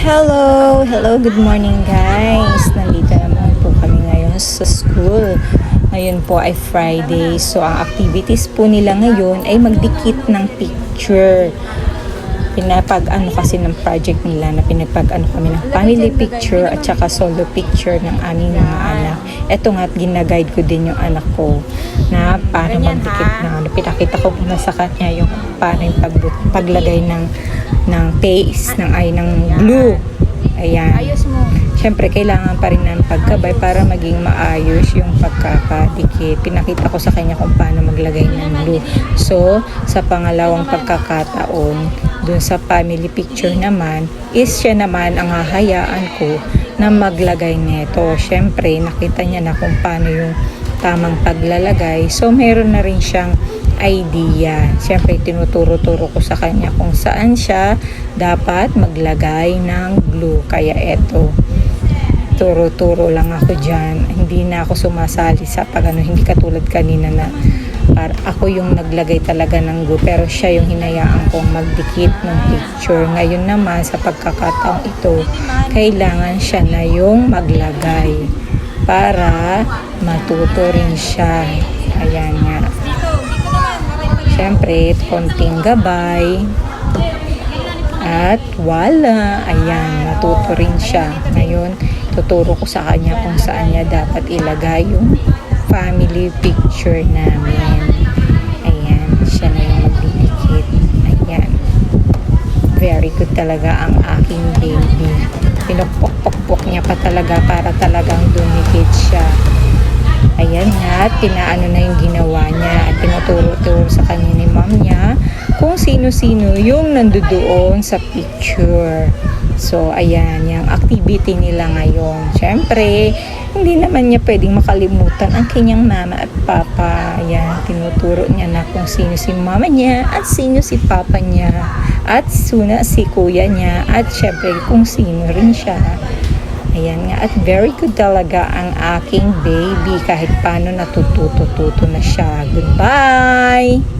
Hello! Hello, good morning guys! Nandito naman po kami ngayon sa school. Ngayon po ay Friday. So, ang activities po nila ngayon ay magdikit ng picture. Pinapag ano kasi ng project nila na pinapag ano kami ng family picture at saka solo picture ng aming mga anak. Ito nga at ginaguide ko din yung anak ko na paano magdikit ng ano. Pinakita ko muna sa kanya yung paano yung pag, paglagay ng ng paste, ng ay ng glue. Ayan. Ayos mo. Siyempre, kailangan pa rin ng pagkabay para maging maayos yung pagkakadikit. Pinakita ko sa kanya kung paano maglagay ng glue. So, sa pangalawang pagkakataon, dun sa family picture naman, is siya naman ang hahayaan ko na maglagay nito. Siyempre, nakita niya na kung paano yung tamang paglalagay. So, meron na rin siyang idea. Siyempre, tinuturo-turo ko sa kanya kung saan siya dapat maglagay ng glue. Kaya eto, turo-turo lang ako dyan. Hindi na ako sumasali sa pag ano, hindi katulad kanina na para ako yung naglagay talaga ng glue pero siya yung hinayaan kong magdikit ng picture. Ngayon naman sa pagkakataong ito, kailangan siya na yung maglagay para matuto rin siya. Ayan nga. Siyempre, konting gabay. At wala. Ayan, natuto rin siya. Ngayon, tuturo ko sa kanya kung saan niya dapat ilagay yung family picture namin. Ayan, siya na yung magdidikit. Ayan. Very good talaga ang aking baby. Pinupok-pok niya pa talaga para talagang dumikit siya. Ayan nga, at pinaano na yung ginawa niya at tinuturo-turo sa kanya ni mom niya kung sino-sino yung nandoon sa picture. So, ayan, yung activity nila ngayon. Siyempre, hindi naman niya pwedeng makalimutan ang kanyang mama at papa. Ayan, tinuturo niya na kung sino si mama niya at sino si papa niya. At suna si kuya niya at syempre kung sino rin siya. Ayan nga, at very good talaga ang aking baby kahit paano natututo-tuto na siya. Goodbye!